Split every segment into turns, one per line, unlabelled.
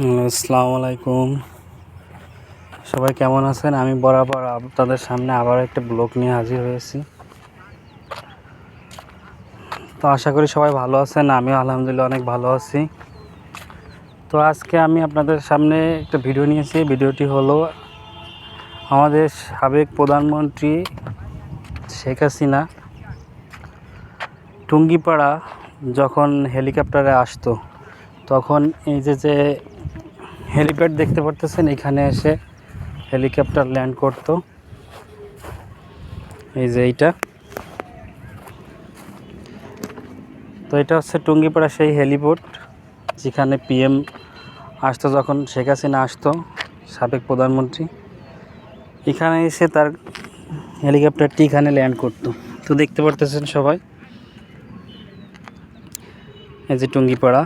আসসালামু আলাইকুম। সবাই কেমন আছেন? আমি বরাবর আপনাদের সামনে আবার একটা ব্লগ নিয়ে হাজির হয়েছি। তো আশা করি সবাই ভালো আছেন, আমিও আলহামদুলিল্লাহ অনেক ভালো আছি। তো আজকে আমি আপনাদের সামনে একটা ভিডিও নিয়েছি। ভিডিওটি হলো আমাদের সাবেক প্রধানমন্ত্রী শেখ হাসিনা টুঙ্গিপাড়া যখন হেলিকপ্টারে আসতো, তখন এই যে যে হেলিপ্যাড দেখতে পারতেছেন, এখানে এসে হেলিকপ্টার ল্যান্ড করতো। এই যে এইটা। তো এটা হচ্ছে টুঙ্গিপাড়া সেই হেলিপোর্ট, যেখানে পিএম আসতো যখন শেখ হাসিনা আসতো, সাবেক প্রধানমন্ত্রী। এখানে এসে তার হেলিকপ্টারটি এখানে ল্যান্ড করতো। তো দেখতে পারতেছেন সবাই। এই যে টুঙ্গিপাড়া।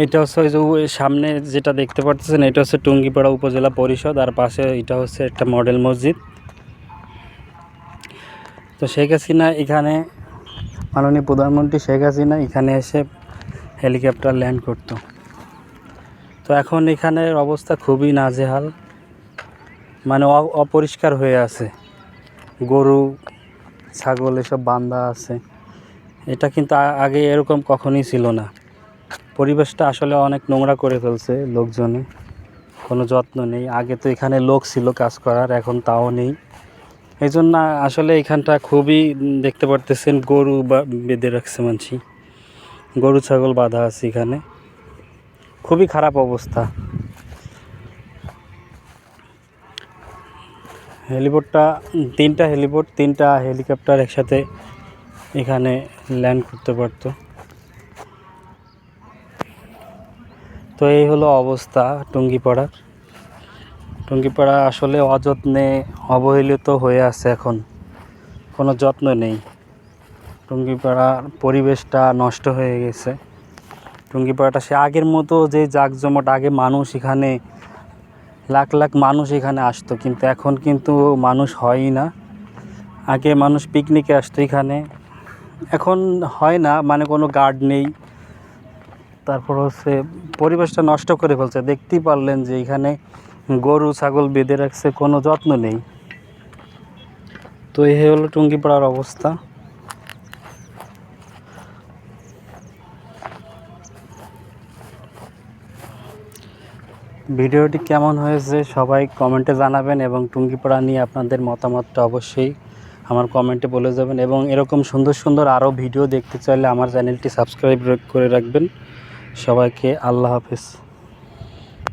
এটা হচ্ছে ওই যে সামনে যেটা দেখতে পাচ্ছেন এটা হচ্ছে টুঙ্গিপাড়া উপজেলা পরিষদ, আর পাশে এটা হচ্ছে একটা মডেল মসজিদ। তো শেখ হাসিনা এখানে, মাননীয় প্রধানমন্ত্রী শেখ হাসিনা এখানে এসে হেলিকপ্টার ল্যান্ড করতো। তো এখন এখানের অবস্থা খুবই নাজেহাল মানে অপরিষ্কার হয়ে আছে। গরু, ছাগল, এসব বান্ধা আছে। এটা কিন্তু আগে এরকম কখনই ছিল না। পরিবেশটা আসলে অনেক নোংরা করে ফেলছে লোকজনে। কোনো যত্ন নেই। আগে তো এখানে লোক ছিল কাজ করার, এখন তাও নেই। এই জন্য আসলে এখানটা খুবই দেখতে পারতেছেন গরু বা বেঁধে রাখছে মানছি। গরু, ছাগল বাঁধা আছে এখানে। খুবই খারাপ অবস্থা। হেলিপোর্টটা, তিনটা হেলিপোর্ট, তিনটা হেলিকপ্টার একসাথে এখানে ল্যান্ড করতে পারতো। তো এই হলো অবস্থা টুঙ্গিপাড়ার। টুঙ্গিপাড়া আসলে অযত্নে অবহেলিত হয়ে আছে এখন। কোনো যত্ন নেই। টুঙ্গিপাড়ার পরিবেশটা নষ্ট হয়ে গেছে। টুঙ্গিপাড়াটা সে আগের মতো যে জাঁকজমট আগে মানুষ এখানে, লাখ লাখ মানুষ এখানে আসতো, কিন্তু এখন কিন্তু মানুষ হয়ই না। আগে মানুষ পিকনিকে আসতো এখানে। এখন হয় না মানে কোনো গার্ড নেই। তারপর হচ্ছে পরিবেশটা নষ্ট করে ফেলছে। দেখতেই পারলেন যে এখানে গরু, ছাগল বেঁধে রাখছে, কোনো যত্ন নেই। তো এই হলো টুঙ্গিপাড়ার অবস্থা। ভিডিওটি কেমন হয়েছে সবাই কমেন্টে জানাবেন এবং টুঙ্গিপাড়া নিয়ে আপনাদের মতামতটা অবশ্যই আমার কমেন্টে বলে যাবেন। এবং এরকম সুন্দর সুন্দর আরও ভিডিও দেখতে চাইলে আমার চ্যানেলটি সাবস্ক্রাইব করে রাখবেন। সবাইকে আল্লাহ হাফেজ।